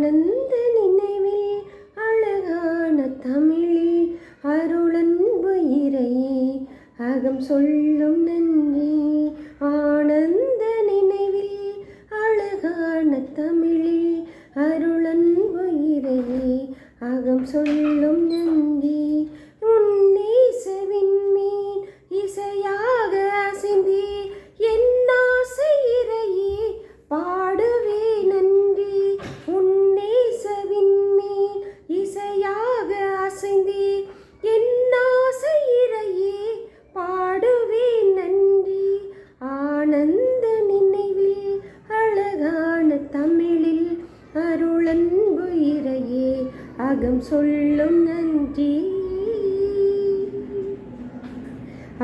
ஆனந்த நினைவில் அழகான தமிழில் அருளன்பு இறையே அகம் சொல்லும் நன்றி. ஆனந்த நினைவில் அழகான தமிழில் அருளன்பு இறையே அகம் சொல்லும் நன்றி. அருளன்பு இறையே அகம் சொல்லும் நன்றி.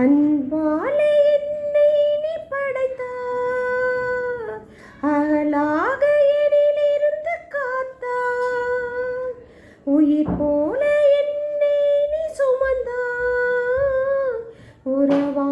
அன்பாலே என்னை நீ படைத்தாய் அகலாக எனிலிருந்து காத்தாய் உயிர் போல என்னை நீ சுமந்தாய் உறவா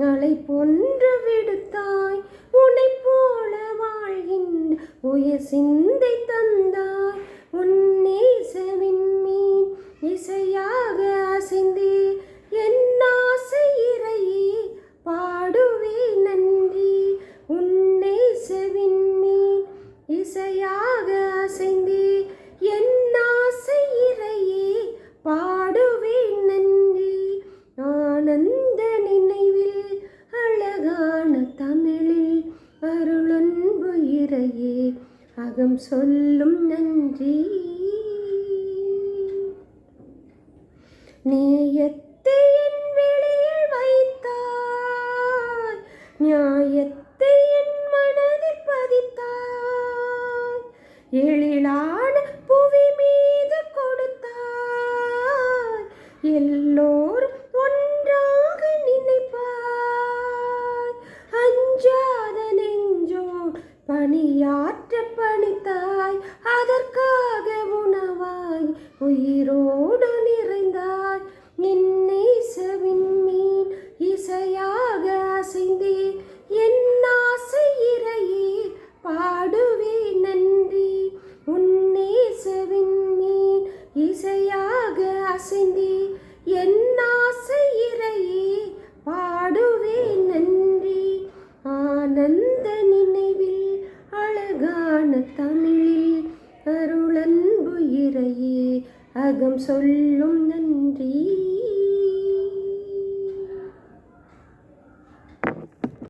நாளை போன்று விடுத்தாய். உன்னை போல வாழ்கின்ற உயர் சிந்தை தந்தாய். உன்னேசவின் மீன் இசையாக அசைந்தே. என் ஆசை இறையே பாடுவே நன்றி. உன்னேசவின் மீன் இசையாக அசைந்தே. என் ஆசை இறையே பா அகம் சொல்லும் நன்றி. நேயத்தை என் வெளியில் வைத்தாய். நியாயத்தை என் மனதில் பதித்தாய். எழிலான புவி மீது கொடுத்தாய். எல்லோரும் ஒன்றாக நினைப்பாய். அஞ்சாத நெஞ்சோர் பணியாற்ற பணித்தாய் அதற்காக உணவாய். உயிரோடு நிறைந்தாய். நின்னேசவின் மீன் இசையாக அசைந்தே என் ஆசை இறையே பாடுவே நன்றி. உன்னேசவின் மீன் இசையாக அசைந்தே என் அழகான தமிழில் அருளன்புயிரையே அகம் சொல்லும் நன்றி.